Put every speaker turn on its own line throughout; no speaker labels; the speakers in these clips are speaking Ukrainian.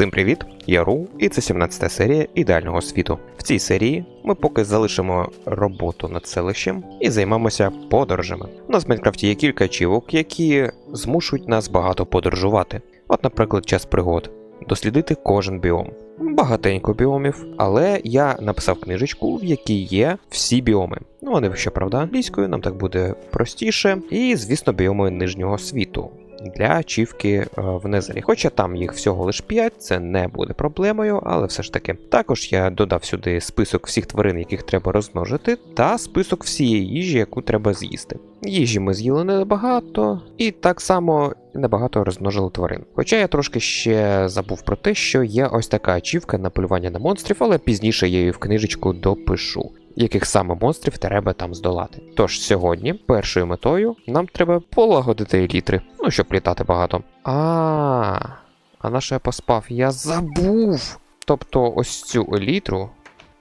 Всім привіт! Я Ру, і це 17-та серія ідеального світу. В цій серії ми поки залишимо роботу над селищем і займемося подорожами. У нас в Майнкрафті є кілька ачівок, які змушують нас багато подорожувати. От, наприклад, час пригод. Дослідити кожен біом. Багатенько біомів, але я написав книжечку, в якій є всі біоми. Ну, вони, щоправда, англійською, нам так буде простіше. І, звісно, біоми нижнього світу для ачівки е, в Незері. Хоча там їх всього лиш 5, це не буде проблемою, але все ж таки. Також я додав сюди список всіх тварин, яких треба розмножити, та список всієї їжі, яку треба з'їсти. Їжі ми з'їли небагато, і так само небагато розмножили тварин. Хоча я трошки ще забув про те, що є ось така ачівка на полювання на монстрів, але пізніше я її в книжечку допишу. Яких саме монстрів треба там здолати. Тож сьогодні першою метою нам треба полагодити елітри, ну щоб літати багато. А, а на що я поспав? Я забув! Тобто ось цю елітру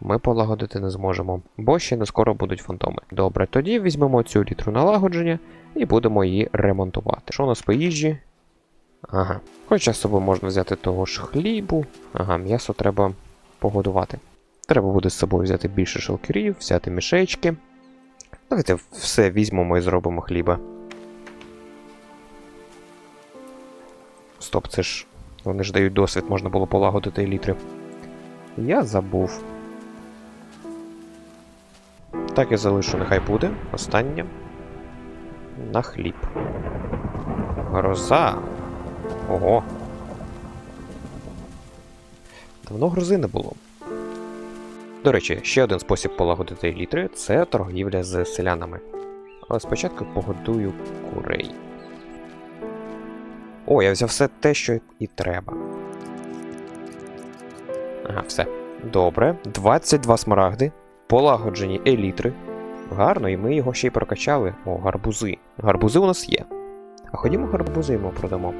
ми полагодити не зможемо, бо ще не скоро будуть фантоми. Добре, тоді візьмемо цю літру налагодження і будемо її ремонтувати. Що у нас по їжі? Ага. Хоча з собою можна взяти того ж хлібу. Ага, м'ясо треба погодувати. Треба буде з собою взяти більше шелкерів, взяти мішечки. Давайте все візьмемо і зробимо хліба. Стоп, це ж. Вони ж дають досвід, можна було полагодити елітри. Я забув. Так я залишу, нехай буде. Останнє. На хліб. Гроза. Ого. Давно грози не було. До речі, ще один спосіб полагодити елітри це торгівля з селянами. Але спочатку погодую курей. О, я взяв все те, що і треба. Ага, все. Добре. 22 смарагди. Полагоджені елітри. Гарно, і ми його ще й прокачали. О, гарбузи. Гарбузи у нас є. А ходімо гарбузи йому продамо.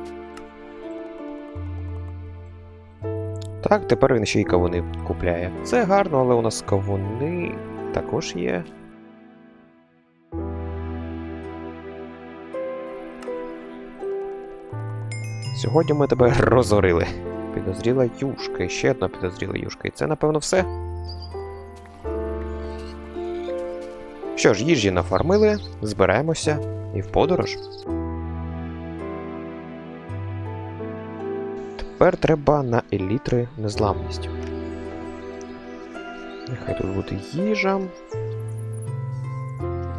Так, тепер він ще й кавуни купляє. Це гарно, але у нас кавуни також є. Сьогодні ми тебе розорили. Підозріла юшка, ще одна підозріла юшка. І це, напевно, все. Що ж, їжі нафармили, збираємося і в подорож. Тепер треба на елітри незламність. Нехай тут буде їжа.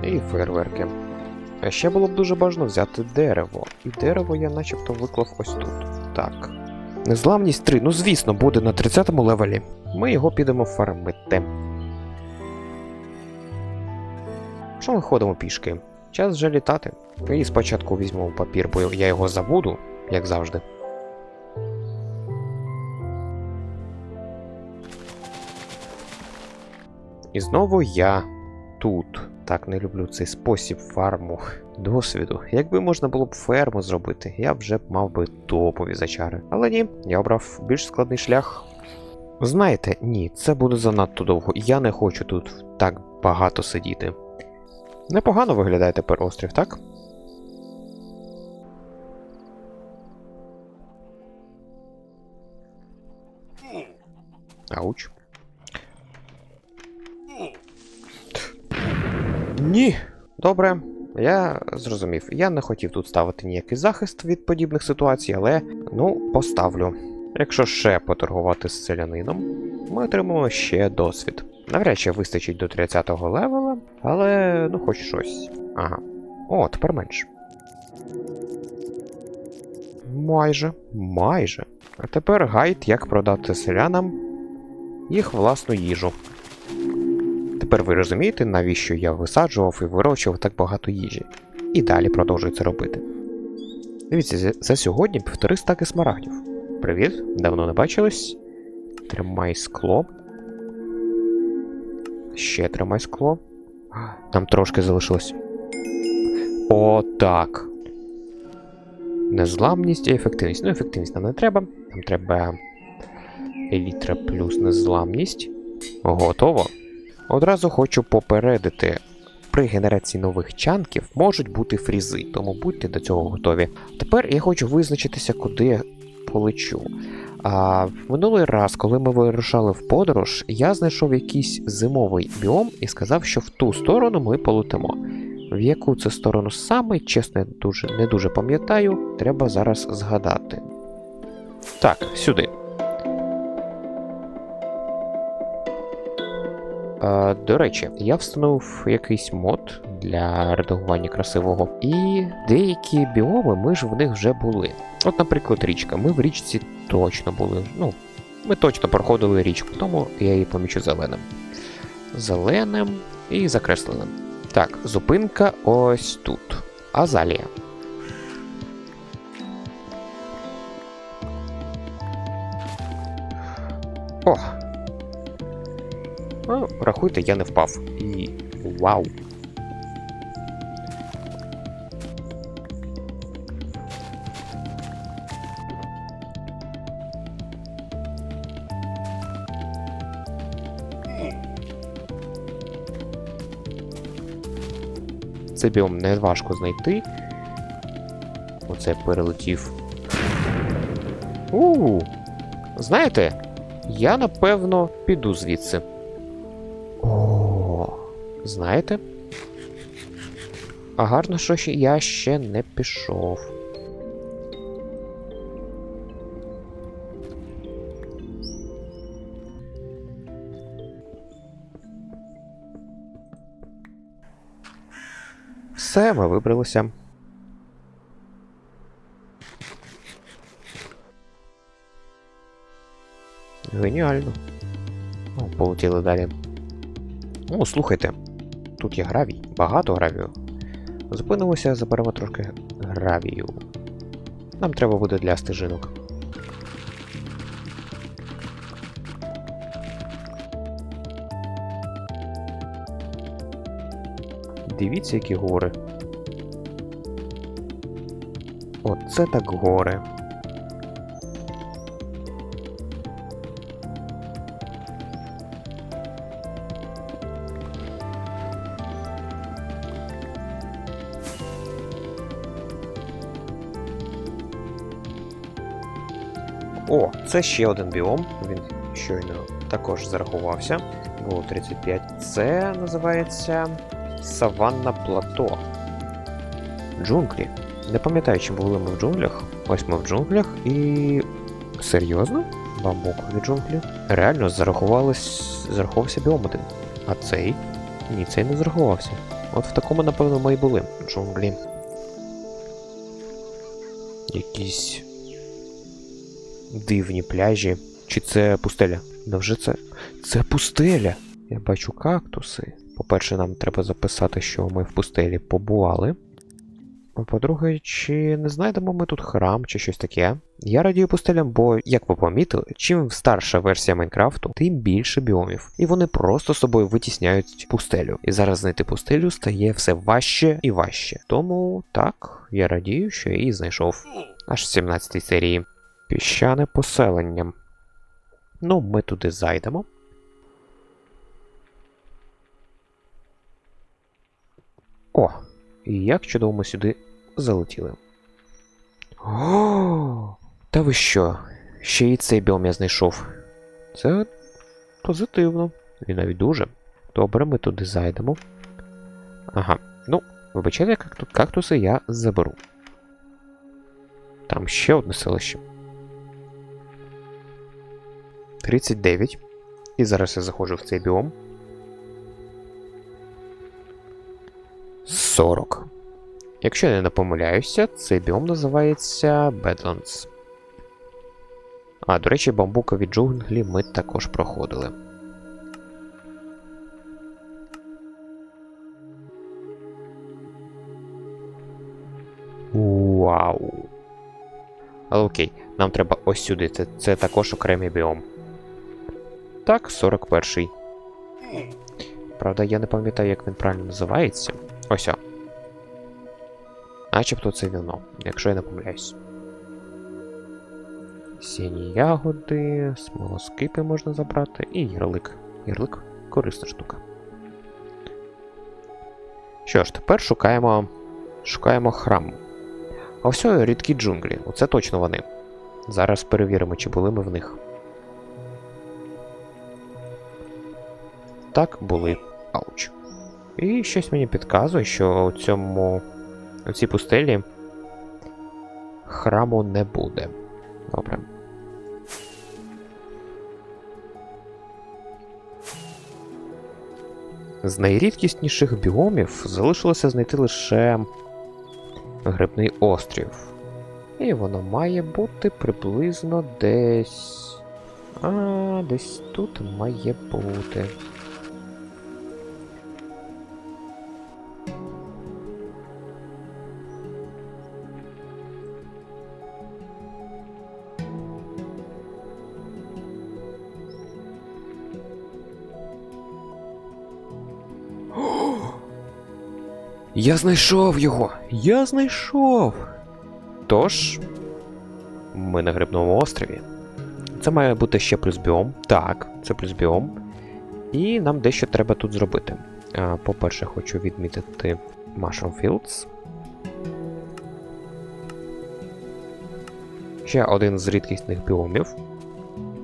І фейерверки. А ще було б дуже бажано взяти дерево. І дерево я начебто виклав ось тут. Так. Незламність 3, ну звісно, буде на 30-му левелі. Ми його підемо фармити. Що ми ходимо пішки? Час вже літати. І спочатку візьмемо папір, бо я його забуду, як завжди. І знову я тут. Так не люблю цей спосіб фарму досвіду. Якби можна було б ферму зробити, я вже б мав би топові зачари. Але ні, я обрав більш складний шлях. Знаєте, ні, це буде занадто довго. Я не хочу тут так багато сидіти. Непогано виглядає тепер острів, так? Ауч. Ні. Добре, я зрозумів. Я не хотів тут ставити ніякий захист від подібних ситуацій, але ну, поставлю. Якщо ще поторгувати з селянином, ми отримаємо ще досвід. Навряд чи вистачить до 30-го левела, але ну хоч щось. Ага. О, тепер менше. Майже, майже. А тепер гайд, як продати селянам їх власну їжу. Тепер ви розумієте, навіщо я висаджував і вирощував так багато їжі. І далі продовжую це робити. Дивіться, за- сьогодні півтори стаки смарагдів. Привіт, давно не бачились. Тримай скло. Ще тримай скло. Там трошки залишилось. О, так. Незламність і ефективність. Ну, ефективність нам не треба. Нам треба елітра плюс незламність. Готово. Одразу хочу попередити. При генерації нових чанків можуть бути фрізи, тому будьте до цього готові. Тепер я хочу визначитися, куди полечу. А минулий раз, коли ми вирушали в подорож, я знайшов якийсь зимовий біом і сказав, що в ту сторону ми полетимо. В яку це сторону саме, чесно, дуже, не дуже пам'ятаю, треба зараз згадати. Так, сюди. Е, до речі, я встановив якийсь мод для редагування красивого, і деякі біоми ми ж в них вже були. От, наприклад, річка. Ми в річці точно були. Ну, ми точно проходили річку, тому я її помічу зеленим. Зеленим і закресленим. Так, зупинка ось тут. Азалія. О! Рахуйте, я не впав. І. Вау! Цей біом не важко знайти. Оце перелетів. У, знаєте, я напевно піду звідси. Знаєте? А гарно, що ще я ще не пішов. Все, ми вибралися. Геніально. О, полетіли далі. О, слухайте. Тут є гравій, багато гравію. Зупинимося, заберемо трошки гравію. Нам треба буде для стежинок. Дивіться, які гори. Оце так гори. О, це ще один біом. Він щойно також зарахувався. Було 35. Це називається Саванна Плато. Джунглі. Не пам'ятаю, чи були ми в джунглях. Ось ми в джунглях і. Серйозно? Бамбукові джунглі. Реально. Зарахувався біом один. А цей? Ні, цей не зарахувався. От в такому, напевно, ми і були. Джунглі. Якісь дивні пляжі. Чи це пустеля? Невже це. Це пустеля! Я бачу кактуси. По-перше, нам треба записати, що ми в пустелі побували. По-друге, чи не знайдемо ми тут храм чи щось таке? Я радію пустелям, бо, як ви помітили, чим старша версія Майнкрафту, тим більше біомів. І вони просто собою витісняють пустелю. І зараз знайти пустелю стає все важче і важче. Тому так, я радію, що я її знайшов. Аж в 17 серії. Піщане поселення. Ну, ми туди зайдемо. О! І як чудово ми сюди залетіли. О! Та ви що? Ще і цей біом я знайшов. Це позитивно. І навіть дуже. Добре, ми туди зайдемо. Ага. Ну, вибачайте, какту- кактуси я заберу. Там ще одне селище. 39. І зараз я заходжу в цей біом. 40. Якщо я не помиляюся, цей біом називається Badlands. А, до речі, бамбукові джунглі ми також проходили. Вау. Але окей, нам треба ось сюди. Це, це також окремий біом. Так, 41-й. Правда, я не пам'ятаю, як він правильно називається. Ось о. Начебто це віно, якщо я не помиляюсь. Сіні ягоди, смолоскипи можна забрати, і ярлик. Ярлик корисна штука. Що ж, тепер шукаємо. Шукаємо храм. Ось рідкі джунглі. Оце точно вони. Зараз перевіримо, чи були ми в них. Так, були. Ауч. І щось мені підказує, що у цьому. у цій пустелі храму не буде. Добре. З найрідкісніших біомів залишилося знайти лише грибний острів. І воно має бути приблизно десь. А, десь тут має бути. Я знайшов його! Я знайшов! Тож, ми на грибному острові. Це має бути ще плюс біом. Так, це плюс біом. І нам дещо треба тут зробити. По-перше, хочу відмітити Mushroom Fields. Ще один з рідкісних біомів.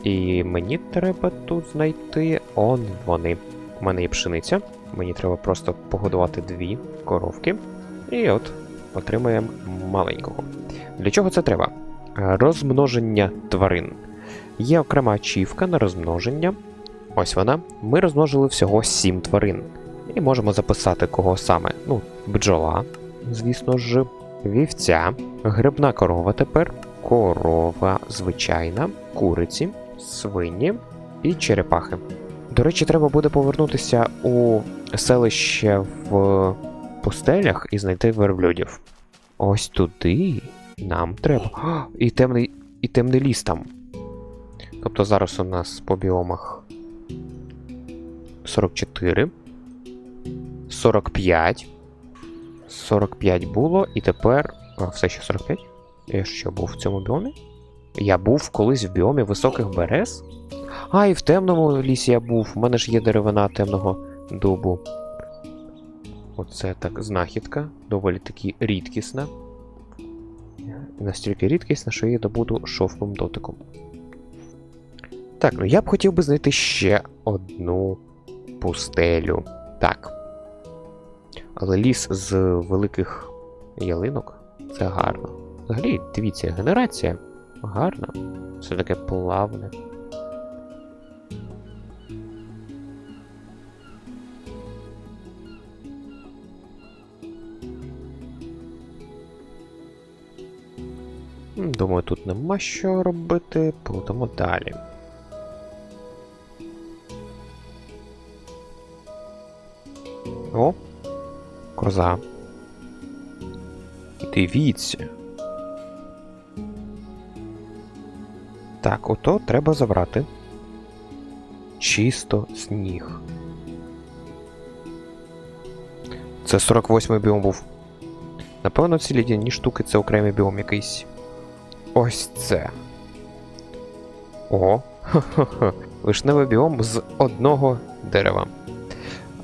І мені треба тут знайти он вони. У мене є пшениця. Мені треба просто погодувати дві коровки. І от отримаємо маленького. Для чого це треба? Е, Розмноження тварин. Є окрема ачівка на розмноження. Ось вона. Ми розмножили всього 7 тварин. І можемо записати кого саме. Ну, бджола, звісно ж, вівця, грибна корова тепер, корова звичайна, куриці, свині і черепахи. До речі, треба буде повернутися у селище в пустелях і знайти верблюдів. Ось туди нам треба. А, І темний, і темний ліс там. Тобто зараз у нас по біомах 44, 45. 45 було, і тепер. А, все ще 45? Я що був в цьому біомі? Я був колись в біомі високих берез. А, і в темному лісі я був. У мене ж є деревина темного дубу. Оце так знахідка. Доволі таки рідкісна. Настільки рідкісна, що її добуду шовковим дотиком. Так, ну я б хотів би знайти ще одну пустелю. Так. Але ліс з великих ялинок це гарно. Взагалі, дивіться, генерація гарна. Все таке плавне. Думаю, тут нема що робити, плутаємо далі. О, коза. І дивіться. Так, ото треба забрати. Чисто сніг. Це 48-й біом був. Напевно, ці лідяні штуки це окремий біом якийсь. Ось це. О, ха-ха-ха. Вишневий біом з одного дерева.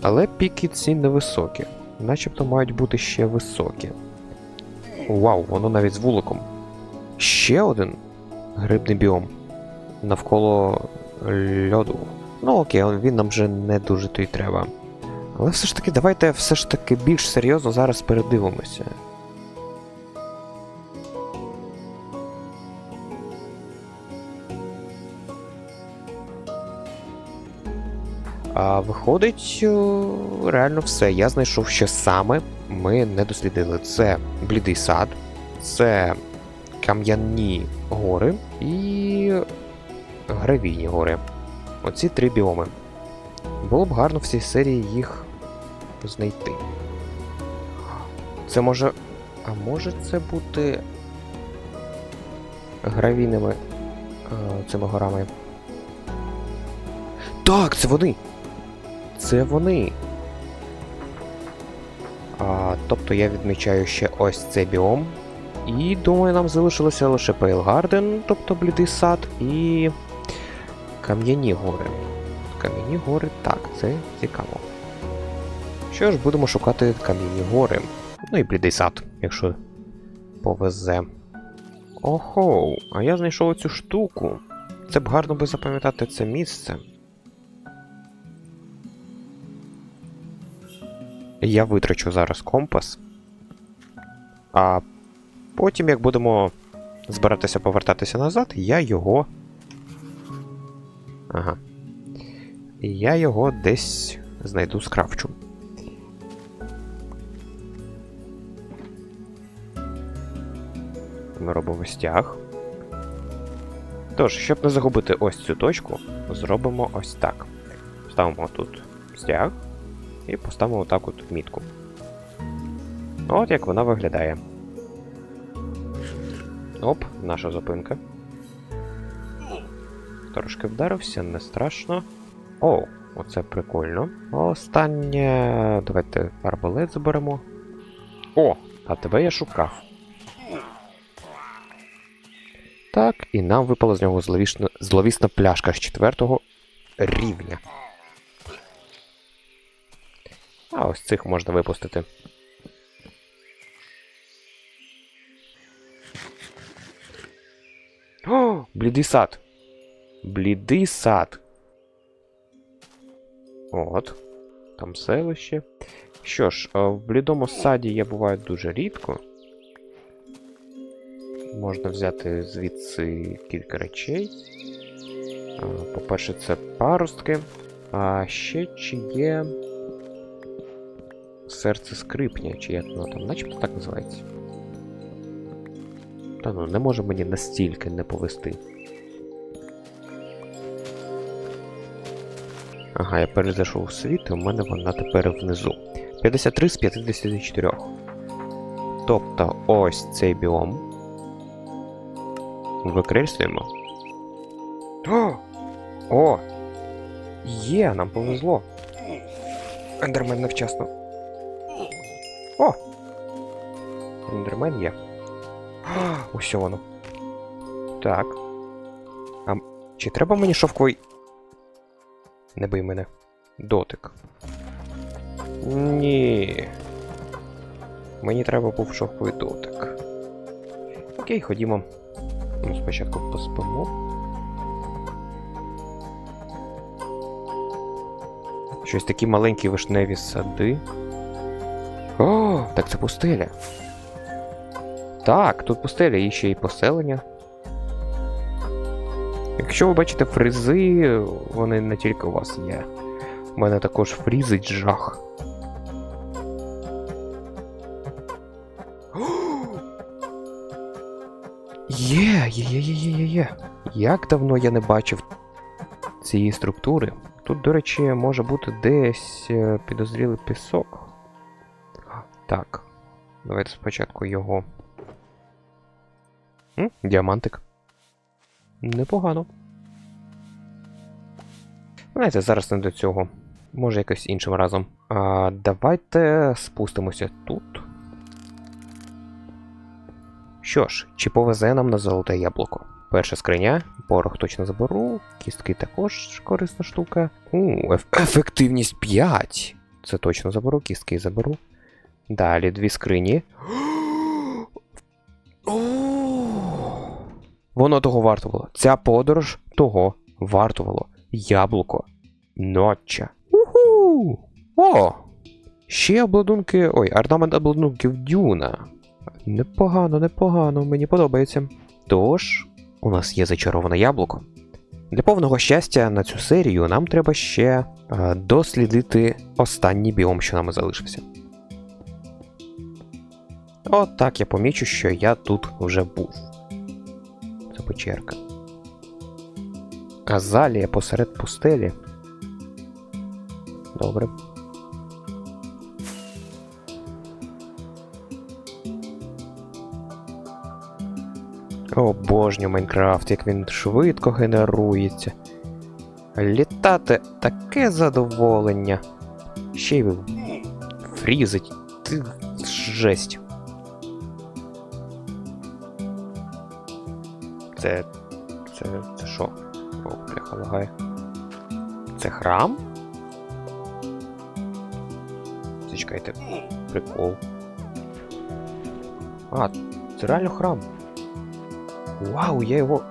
Але піки ці невисокі. Начебто мають бути ще високі. Вау, воно навіть з вуликом. Ще один грибний біом. Навколо льоду. Ну окей, він нам вже не дуже то й треба. Але все ж таки, давайте все ж таки більш серйозно зараз передивимося. А виходить, реально все. Я знайшов, що саме ми не дослідили. Це блідий сад, це кам'яні гори і гравійні гори. Оці три біоми. Було б гарно в цій серії їх знайти. Це може. А може це бути гравійними е, цими горами? Так, це вони! Це вони. А, тобто я відмічаю ще ось цей біом. І думаю, нам залишилося лише Пейлгарден, тобто блідий сад, і Кам'яні гори. Кам'яні гори, так, це цікаво. Що ж, будемо шукати кам'яні гори. Ну і блідий сад, якщо повезе. Охоу, а я знайшов цю штуку. Це б гарно би запам'ятати це місце. Я витрачу зараз компас. А потім, як будемо збиратися повертатися назад, я його. Ага. Я його десь знайду скрафчу. Ми робимо стяг. Тож, щоб не загубити ось цю точку, зробимо ось так. Ставимо тут стяг і поставимо так от мітку. От як вона виглядає. Оп, наша зупинка. Трошки вдарився, не страшно. О, оце прикольно. Останнє. Давайте арбалет заберемо. О, а тебе я шукав. Так, і нам випала з нього зловісна, зловісна пляшка з четвертого рівня. А ось цих можна випустити. О, блідий сад. Блідий сад. От. Там селище. Що ж, е, в блідому саді я буваю дуже рідко. Можна взяти звідси кілька речей. По-перше, це паростки. А ще чи є. Серце скрипня, чи як воно там, начебто так називається. Та ну, не може мені настільки не повести. Ага, я перезайшов у світ, і у мене вона тепер внизу. 53 з 54. Тобто ось цей біом. Викреслюємо. О! О! Є, нам повезло. Ендермен невчасно. О! Ендермен є. Ось воно. Так. А чи треба мені шовковий. Не бий мене. Дотик. Ні. Мені треба був шовковий дотик. Окей, ходімо. Ну, спочатку поспимо. Щось такі маленькі вишневі сади. О, так це пустеля. Так, тут пустеля і ще й поселення. Якщо ви бачите фризи, вони не тільки у вас є. У мене також фрізить жах. Є, є, є, є, є, є. Як давно я не бачив цієї структури. Тут, до речі, може бути десь е, підозрілий пісок. Так. Давайте спочатку його. М? Діамантик. Непогано. Знаєте, зараз не до цього. Може якось іншим разом. А, давайте спустимося тут. Що ж, чи повезе нам на золоте яблуко? Перша скриня, порох точно заберу, кістки також корисна штука. У, еф- ефективність 5. Це точно заберу, кістки заберу. Далі дві скрині. Воно того вартувало. Ця подорож того вартувало. Яблуко. Ноча. Уху! О! Ще обладунки. Ой, орнамент обладунків Дюна. Непогано, непогано, мені подобається. Тож, у нас є зачароване яблуко. Для повного щастя на цю серію нам треба ще е, дослідити останній біом, що нам залишився. От так я помічу, що я тут вже був. Печерка. Азалія посеред пустелі. Добре. Обожнюю Майнкрафт, як він швидко генерується. Літати таке задоволення. Ще й фрізить. Ти жесть. Це. Це. Це що? О, бляха лагає. Це храм? Зачекайте. Прикол. А, це реально храм. Вау, я його.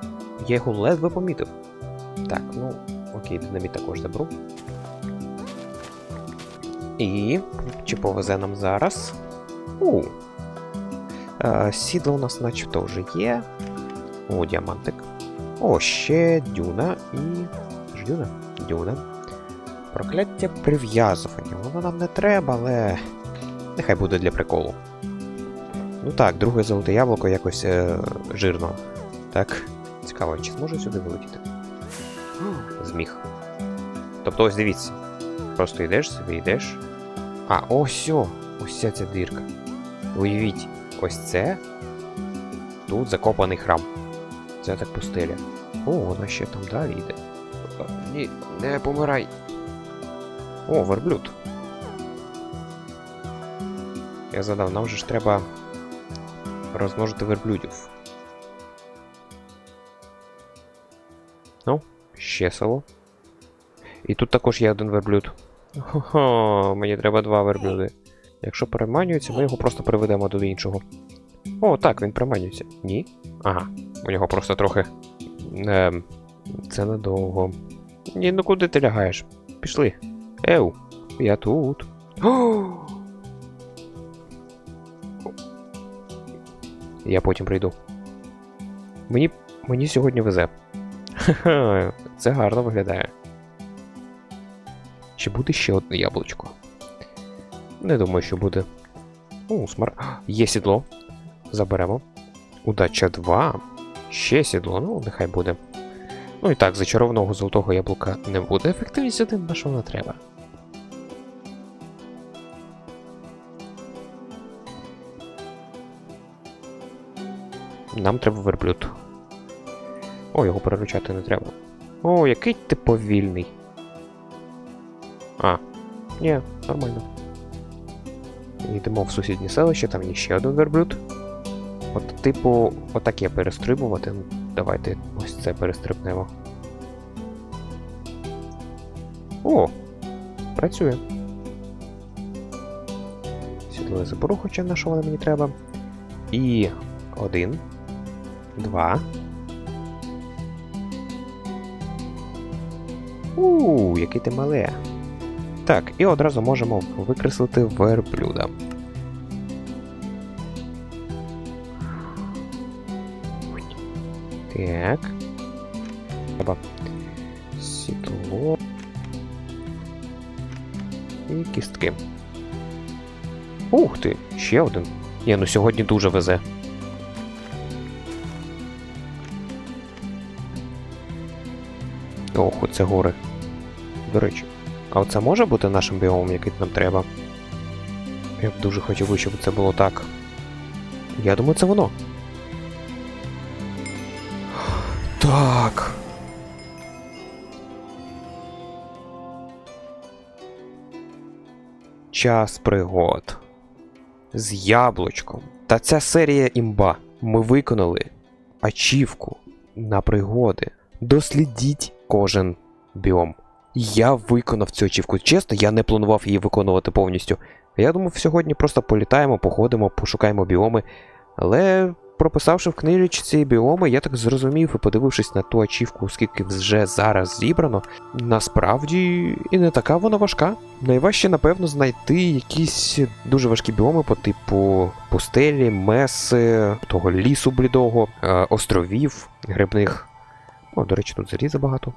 Я його ледве помітив. Так, ну, окей, динаміт також заберу. І. Чи повезе нам зараз? У. Е, сідло у нас начебто вже є. О, діамантик. О, ще дюна і. Ж Дюна? Дюна. Прокляття прив'язування. Воно нам не треба, але. Нехай буде для приколу. Ну так, друге золоте яблуко якось е, жирно. Так. Цікаво, чи зможу сюди вилетіти? Зміг. Тобто ось дивіться. Просто йдеш собі, йдеш. А, ось! Ось ця дирка. Уявіть, ось це. Тут закопаний храм. Це так пустеля. О, вона ще там далі йде. Е, Ні, не помирай. О, верблюд. Я задав, нам же ж треба розмножити верблюдів. Ну, ще село. І тут також є один верблюд. Хо-хо, мені треба два верблюди. Якщо переманюється, ми його просто приведемо до іншого. О, так, він приманюється. Ні? Ага. У нього просто трохи. Ем, це недовго. Ні, ну куди ти лягаєш? Пішли. Еу, я тут. О! Я потім прийду. Мені. мені сьогодні везе. Це гарно виглядає. Чи буде ще одне яблучко? Не думаю, що буде. О, смар... Є сідло. Заберемо. Удача 2. Ще сідло, ну, нехай буде. Ну і так, зачарованого золотого яблука не буде. Ефективність один, на що вона треба. Нам треба верблюд. О, його переручати не треба. О, який ти повільний. А, ні, нормально. Йдемо в сусіднє селище, там є ще один верблюд. От, типу, отак я перестрибувати. Ну, Давайте ось це перестрибнемо. О! Працює. Сідло я заберу, хоча на що воно мені треба. І один. Два. У, який ти мале. Так, і одразу можемо викреслити верблюда. Ще один. Ні, ну сьогодні дуже везе. Ох, оце гори. До речі. А оце може бути нашим біомом, який нам треба? Я б дуже хотів би, щоб це було так. Я думаю, це воно. Так. Час пригод. З яблучком. Та ця серія імба. Ми виконали ачівку на пригоди. Дослідіть кожен біом. Я виконав цю ачівку. Чесно, я не планував її виконувати повністю. Я думав, сьогодні просто політаємо, походимо, пошукаємо біоми. Але прописавши в книжці біоми, я так зрозумів і подивившись на ту ачівку, скільки вже зараз зібрано, насправді і не така вона важка. Найважче, напевно, знайти якісь дуже важкі біоми по типу пустелі, меси, того лісу блідого, е, островів, грибних. О, до речі, тут заліза багато.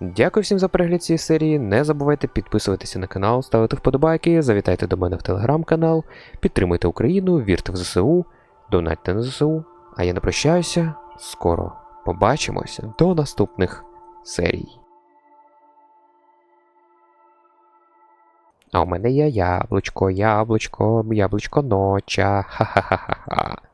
Дякую всім за перегляд цієї серії. Не забувайте підписуватися на канал, ставити вподобайки, завітайте до мене в телеграм-канал, підтримуйте Україну, вірте в ЗСУ, донатьте на ЗСУ. А я не прощаюся. Скоро побачимося до наступних серій. А у мене є яблучко, яблучко, яблучко ноча. Ха-ха-ха-ха.